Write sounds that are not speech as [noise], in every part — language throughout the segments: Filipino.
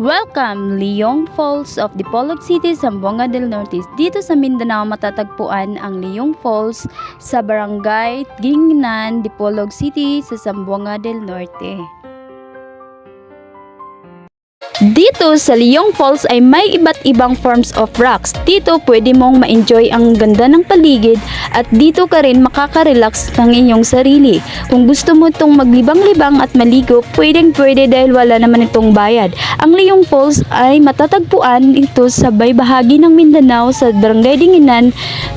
Welcome, Leong Falls of Dipolog City, Zamboanga del Norte. Dito sa Mindanao matatagpuan ang Leong Falls sa Barangay Ginginan, Dipolog City sa Zamboanga del Norte. Dito sa Leong Falls ay may iba't ibang forms of rocks. Dito pwede mong ma-enjoy ang ganda ng paligid at dito ka rin makaka-relax ng inyong sarili. Kung gusto mo itong maglibang-libang at maligo, pwedeng pwede dahil wala naman itong bayad. Ang Leong Falls ay matatagpuan ito sa bay bahagi ng Mindanao sa Barangay Dinginan,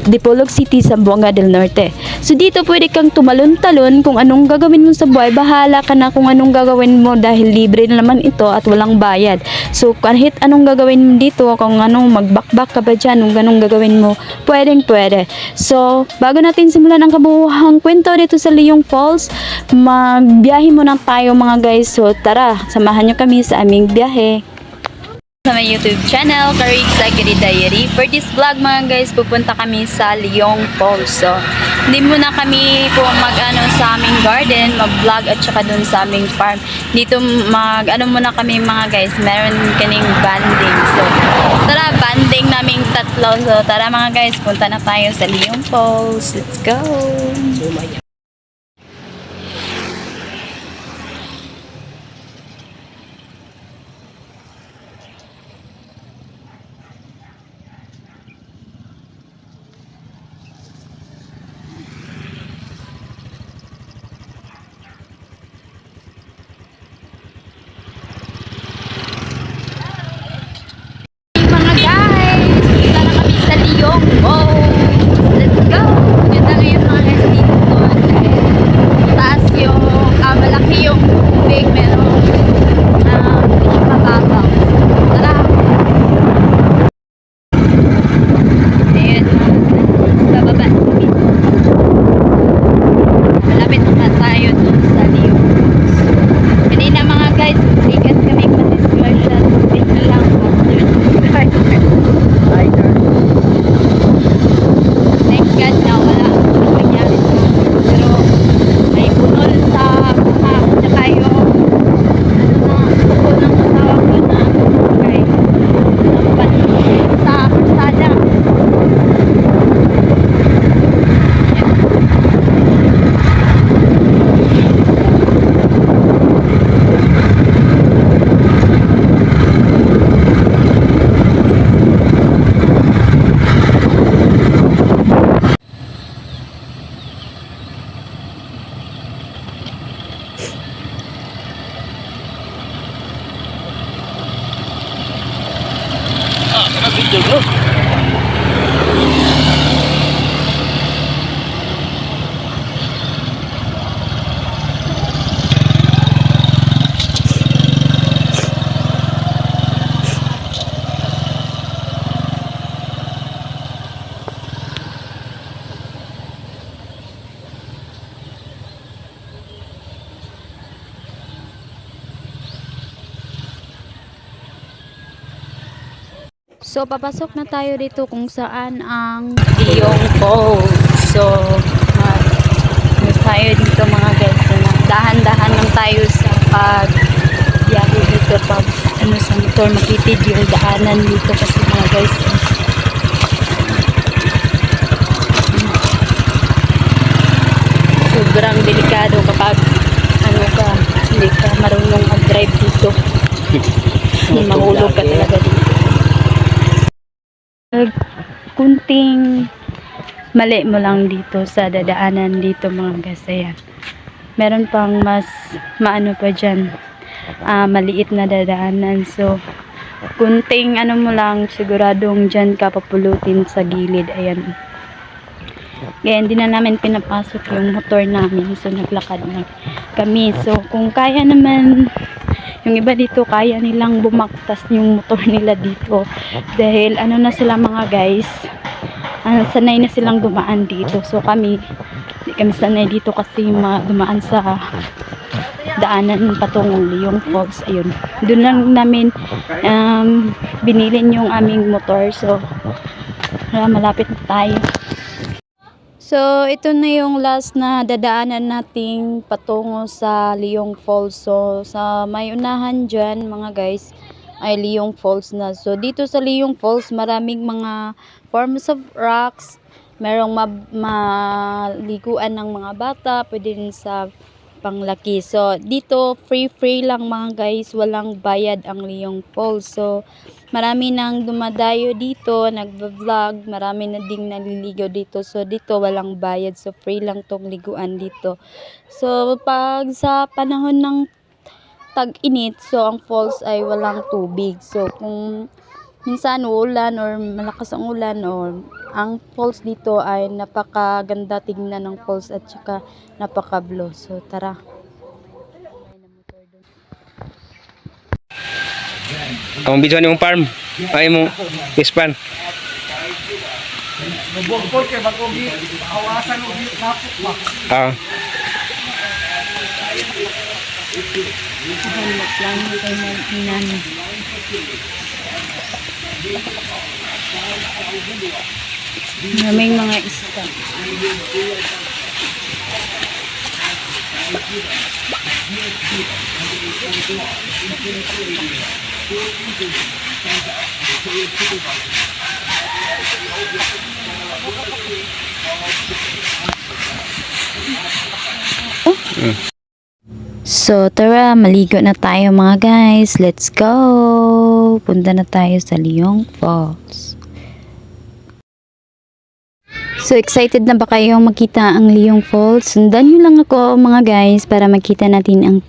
Dipolog City, Zamboanga del Norte. So dito pwede kang tumalon-talon kung anong gagawin mo sa buhay. Bahala ka na kung anong gagawin mo dahil libre na naman ito at walang bayad. So kahit anong gagawin mo dito, kung anong magbakbak ka ba dyan, kung anong gagawin mo, pwedeng pwede. So bago natin simulan ang kabuuhang kwento dito sa Leong Falls, magbiyahe muna tayo mga guys. So tara, samahan nyo kami sa aming biyahe sa my YouTube channel, Career Executive Diary. For this vlog mga guys, pupunta kami sa Leong Falls. So, hindi muna kami po mag-ano sa aming garden, mag-vlog at saka dun sa aming farm. Dito mag-ano muna kami mga guys, meron kaning banding. So, tara, banding naming tatlo. So, tara mga guys, punta na tayo sa Leong Falls. Let's go! So, papasok na tayo dito kung saan ang Leong Falls. So, mag ano tayo dito mga guys. So, dahan-dahan lang tayo sa pag biyahe dito pag ano sa motor makitid yung daanan dito kasi mga guys. Sobrang delikado kapag ano ka, hindi ka marunong mag-drive dito. [laughs] Mahulog ka talaga dito kunting mali mo lang dito sa dadaanan dito mga guys ayan meron pang mas maano pa dyan ah, maliit na dadaanan. So kunting ano mo lang siguradong dyan ka papulutin sa gilid. Ayan. Kaya hindi na namin pinapasok yung motor namin. So naglakad na kami. So kung kaya naman yung iba dito kaya nilang bumaktas yung motor [laughs] nila dito. Dahil ano na sila mga guys ah, sanay na silang dumaan dito. So kami kami sanay dito kasi ma dumaan sa daanan patungong Leong Falls. Ayun. Doon lang namin um, binilin yung aming motor. So wala, malapit na tayo So, ito na yung last na dadaanan nating patungo sa Leong Falls. So, sa may unahan dyan, mga guys, ay Leong Falls na. So dito sa Leong Falls maraming mga forms of rocks, merong ma- maliguan ng mga bata, pwede rin sa panglaki. So dito free free lang mga guys, walang bayad ang Leong Falls. So marami nang dumadayo dito, nagva-vlog, marami na ding naliligaw dito. So dito walang bayad, so free lang tong liguan dito. So pag sa panahon ng tag-init, so ang falls ay walang tubig. So kung minsan uulan or malakas ang ulan or ang falls dito ay napakaganda tignan ng falls at saka napaka-blue. So tara. Ang video ni mong farm. Ay mong fish pan. Bukod kay bago gi awasan og gi kapok ba. Ah. Maraming mga isda. So, tara, maligo na tayo mga guys. Let's go! Punta na tayo sa Leong Falls. So, excited na ba kayong makita ang Leong Falls? Sundan nyo lang ako mga guys para makita natin ang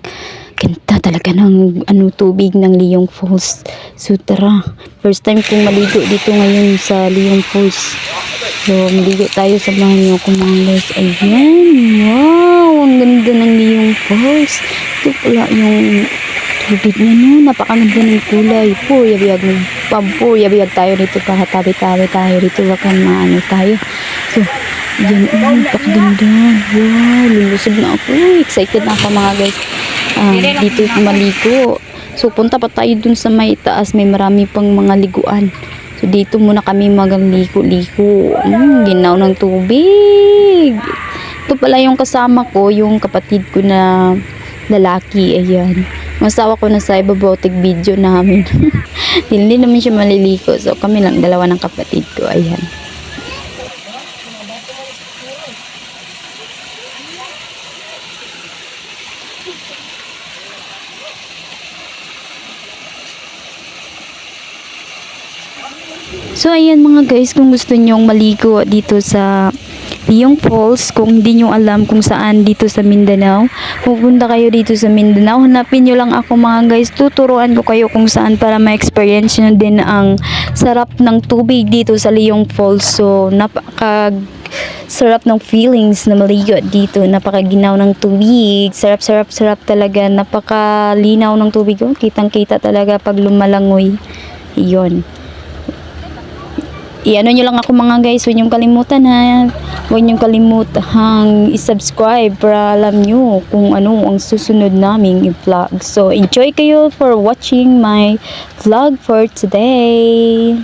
ganda talaga ng ano, tubig ng Leong Falls. So, tara. First time kong maligo dito ngayon sa Leong Falls. So, maligo tayo sa bahay niyo ako mga. Ayan! Wow! Ang ganda ng Leong Falls. Ito pala yung tubig na no. Napakaganda ng kulay. Po, yabiyag ng pampo. Yabiyag tayo dito. Kahatabi-tabi tayo dito. Baka maano tayo. So, yan. Oh, napakaganda. Wow! Lulusog na ako. Excited na ako mga guys. Ah, dito maligo. So, punta pa tayo dun sa may taas. May marami pang mga liguan. So, dito muna kami magligo-ligo. Mm, ginaw ng tubig. Ito pala yung kasama ko, yung kapatid ko na lalaki. Ayan. Masawa ko na sa ibabaw tig video namin. [laughs] Hindi naman siya maliligo. So, kami lang, dalawa ng kapatid ko. Ayan. So ayan mga guys, kung gusto nyong maligo dito sa Leong Falls, kung hindi nyo alam kung saan dito sa Mindanao, pupunta kayo dito sa Mindanao, hanapin nyo lang ako mga guys, tuturuan ko kayo kung saan para ma-experience nyo din ang sarap ng tubig dito sa Leong Falls. So napaka sarap ng feelings na maligo dito. Napakaginaw ng tubig. Sarap, sarap, sarap talaga. Napakalinaw ng tubig. Oh, kitang-kita talaga pag lumalangoy. Iyon. I-ano nyo lang ako mga guys. Huwag nyo kalimutan ha. Huwag nyo kalimutang i-subscribe para alam nyo kung ano ang susunod naming i-vlog. So, enjoy kayo for watching my vlog for today.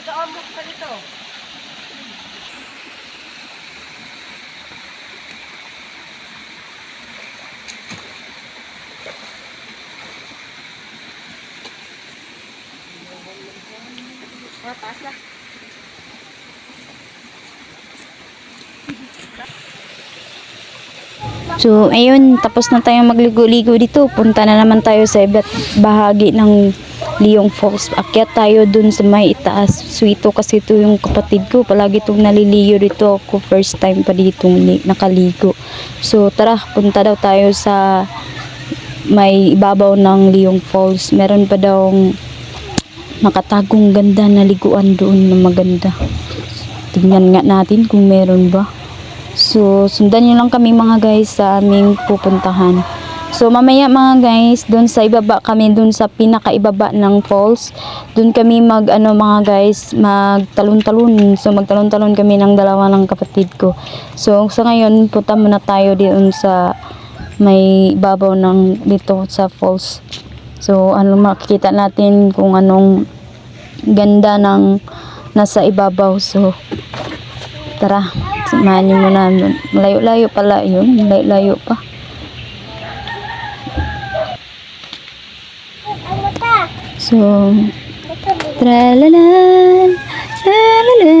Dito ang ka dito. Ah, taas na. So, ayun, tapos na tayong magligo-ligo dito. Punta na naman tayo sa iba't bahagi ng Leong Falls. Akyat tayo dun sa may itaas. Suito kasi ito yung kapatid ko. Palagi itong naliligo dito ako. First time pa dito nakaligo. So, tara, punta daw tayo sa may ibabaw ng Leong Falls. Meron pa daw nakatagong ganda na liguan doon na maganda. Tingnan nga natin kung meron ba. So, sundan nyo lang kami mga guys sa aming pupuntahan. So, mamaya mga guys, doon sa ibaba kami, doon sa pinakaibaba ng falls. Doon kami mag, ano mga guys, magtalon-talon. So, magtalon-talon kami ng dalawa ng kapatid ko. So, sa ngayon, punta muna tayo doon sa may babaw ng dito sa falls. So, ano makikita natin kung anong ganda ng nasa ibabaw. So, tara, samahan niyo muna. Malayo-layo pala yun. Malayo-layo pa. So, tralalan, tralalan.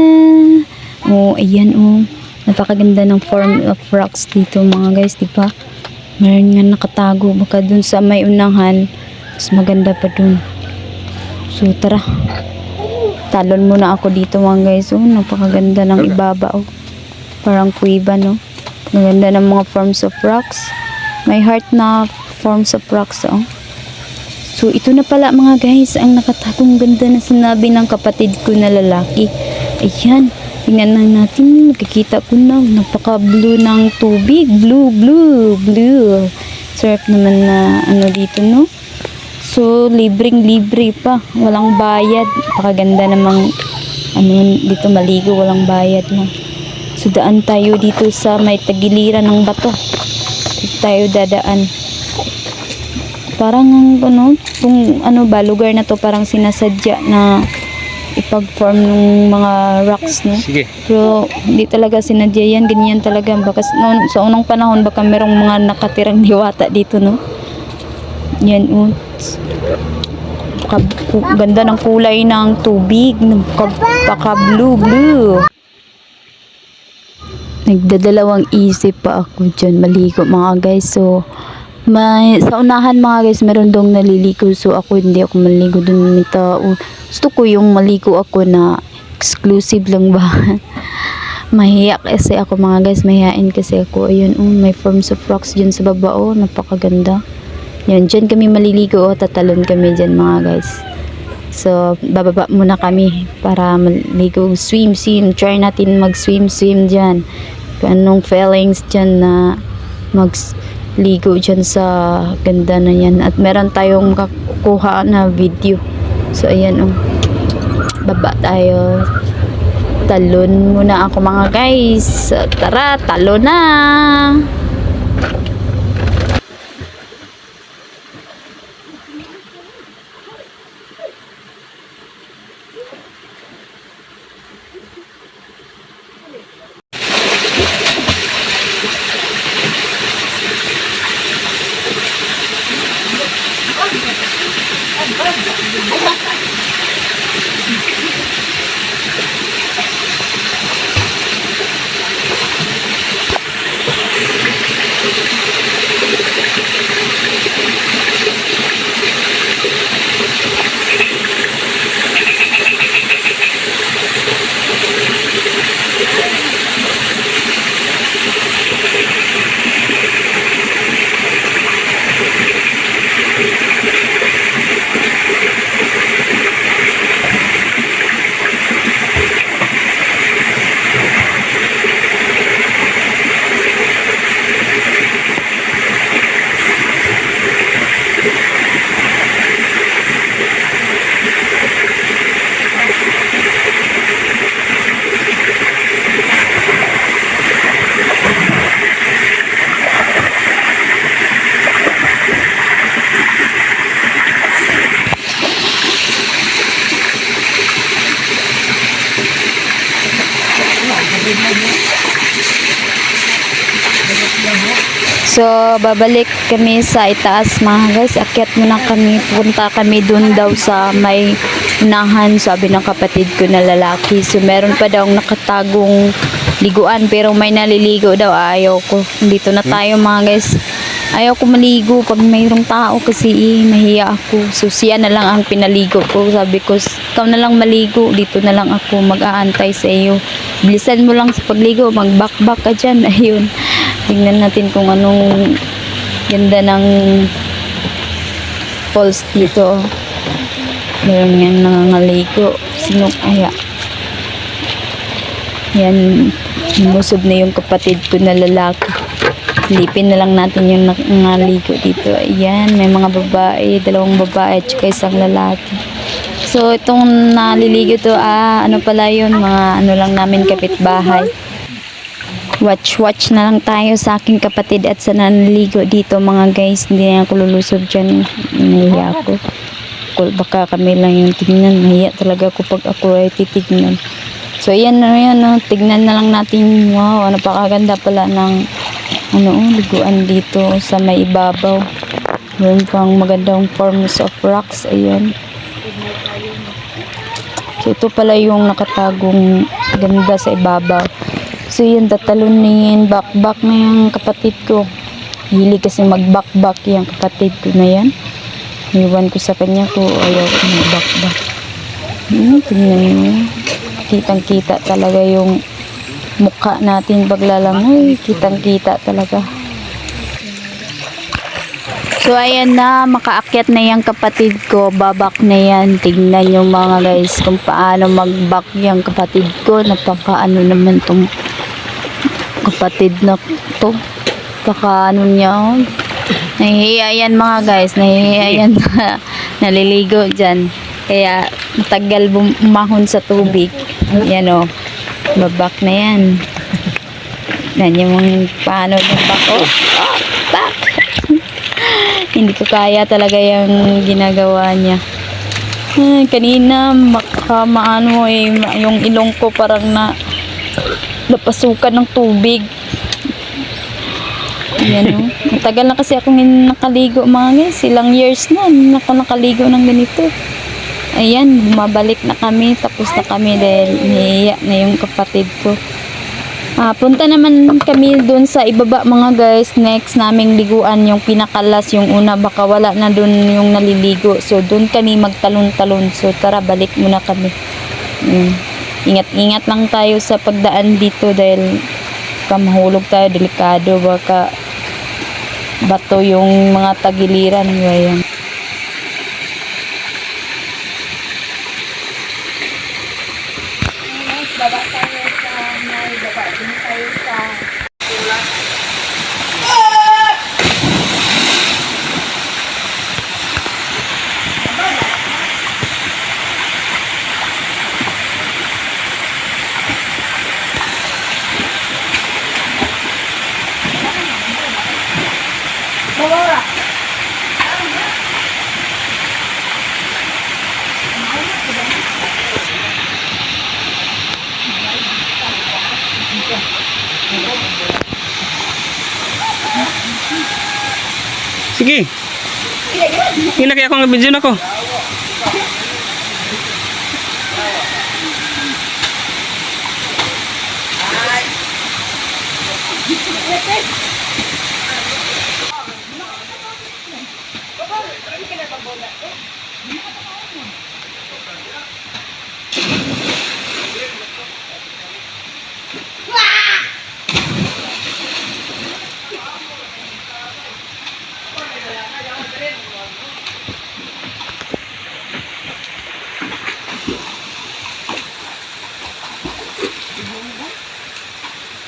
Oh, ayan oh. Napakaganda ng form of rocks dito mga guys, di ba? Meron nga nakatago. Baka dun sa may unahan, mas maganda pa dun. So, tara. Talon muna ako dito mga guys. Oh, napakaganda ng ibaba oh. Parang kuiba no. Maganda ng mga forms of rocks. May heart na forms of rocks oh. So, ito na pala mga guys, ang nakatagong ganda na sinabi ng kapatid ko na lalaki. Ayan, tingnan na natin, makikita ko na, napaka-blue ng tubig. Blue, blue, blue. Sarap naman na ano dito, no? So, libreng-libre pa. Walang bayad. Napakaganda namang ano, dito maligo, walang bayad lang. So, daan tayo dito sa may tagiliran ng bato. Dito tayo dadaan parang ang ano, kung ano ba, lugar na to parang sinasadya na ipag-form ng mga rocks, no? Sige. Pero hindi talaga sinadya yan, ganyan talaga. Baka noon, sa unang panahon, baka merong mga nakatirang diwata dito, no? Yan, oh. Ku- ganda ng kulay ng tubig. Paka-blue, blue. Nagdadalawang isip pa ako dyan. Maligo mga guys. So, may, sa unahan mga guys, meron dong naliligo. So, ako hindi ako maligo dun. May tao. Gusto ko yung maligo ako na exclusive lang ba. [laughs] Mahiya kasi ako mga guys. Mahihain kasi ako. Ayun, oh, may forms of rocks dyan sa baba. Oh, napakaganda. Yan, dyan kami maliligo. Oh, tatalon kami dyan mga guys. So, bababa muna kami para maligo. Swim, swim. Try natin mag-swim, swim dyan. Anong feelings dyan na magligo dyan sa ganda na yan. At meron tayong makakuha na video. So, ayan oh. Baba tayo. Talon muna ako mga guys. Tara, talon na! So, babalik kami sa itaas mga guys. Akyat muna kami. Punta kami dun daw sa may unahan, sabi ng kapatid ko na lalaki. So, meron pa daw nakatagong liguan. Pero may naliligo daw. Ayaw ko. Dito na tayo mga guys. Ayaw ko maligo pag mayroong tao kasi eh, mahiya ako. So, siya na lang ang pinaligo ko. Sabi ko, ikaw na lang maligo. Dito na lang ako mag-aantay sa iyo. Bilisan mo lang sa pagligo. Mag-back-back ka dyan. [laughs] Ayun. Tingnan natin kung anong ganda ng falls dito. Meron nga nangangaligo. Sino kaya? Yan, lumusob na yung kapatid ko na lalaki. Lipin na lang natin yung nangaligo dito. Ayan, may mga babae, dalawang babae at saka isang lalaki. So, itong naliligo to, ah, ano pala yun, mga ano lang namin kapitbahay. Watch-watch na lang tayo sa aking kapatid at sa nanligo dito mga guys. Hindi na ako lulusob dyan. Nahiya ako. Baka kami lang yung tignan. Nahiya talaga ako pag ako ay titignan. So, yan na yan. No? Tignan na lang natin. Wow, ano pa kaganda pala ng ano, oh, liguan dito sa may ibabaw. Meron pang magandang forms of rocks. Ayan. So, ito pala yung nakatagong ganda sa ibabaw. So, yan, tatalunin, back-back na yung kapatid ko. Hilig kasi mag-back-back yung kapatid ko na yan. Iwan ko sa kanya ko, ayaw ko mag-back-back. Hmm, tingnan mo. Kitang-kita talaga yung mukha natin paglalangoy. Kitang-kita talaga. So, ayan na, makaakyat na yung kapatid ko, babak na yan. Tignan nyo mga guys kung paano mag-back yung kapatid ko. Napakaano naman tong kapatid na to. Paka ano niya, oh. Nahihiya yan mga guys, nahihiya yan na [laughs] naliligo dyan. Kaya matagal bumahon sa tubig. Yan o, babak na yan. Yan yung paano yung back. Oh, oh, back! [laughs] Hindi ko kaya talaga yung ginagawa niya. Ay, kanina, maka, maano eh, yung ilong ko parang na napasukan ng tubig. Yan o. Matagal na kasi akong nakaligo mga guys. Ilang years na. ako nakaligo ng ganito. Ayan, bumabalik na kami. Tapos na kami dahil nahiya na yung kapatid ko. Ah, punta naman kami doon sa ibaba mga guys. Next naming liguan yung pinakalas. Yung una baka wala na doon yung naliligo. So doon kami magtalon-talon. So tara balik muna kami. Mm. Ingat-ingat lang tayo sa pagdaan dito dahil baka mahulog tayo. Delikado baka bato yung mga tagiliran. Ayan. Sige. Ilagay ako ng video na ko.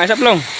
asap long.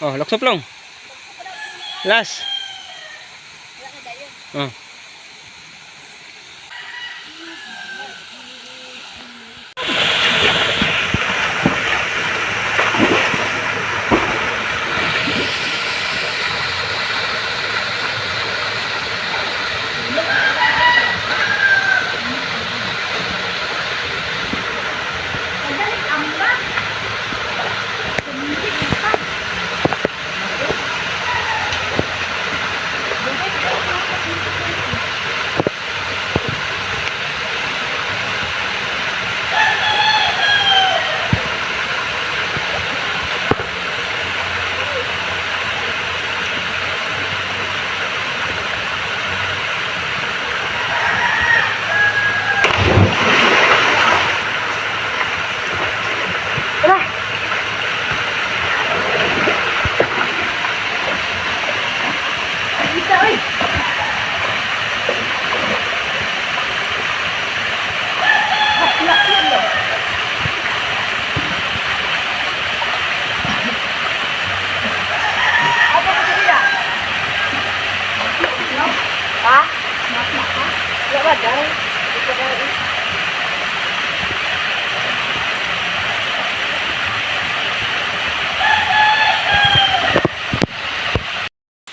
Oh, laksoplong. Last. Oh.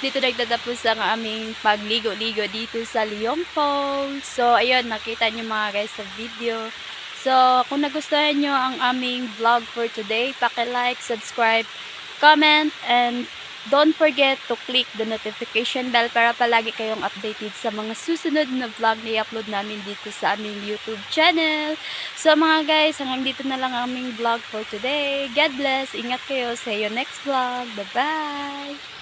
Dito nagtatapos ang aming pagligo-ligo dito sa Falls. So, ayun, nakita nyo mga guys sa video. So, kung nagustuhan nyo ang aming vlog for today, like, subscribe, comment, and don't forget to click the notification bell para palagi kayong updated sa mga susunod na vlog na i-upload namin dito sa aming YouTube channel. So, mga guys, hanggang dito na lang ang aming vlog for today. God bless. Ingat kayo. See you next vlog. Bye-bye.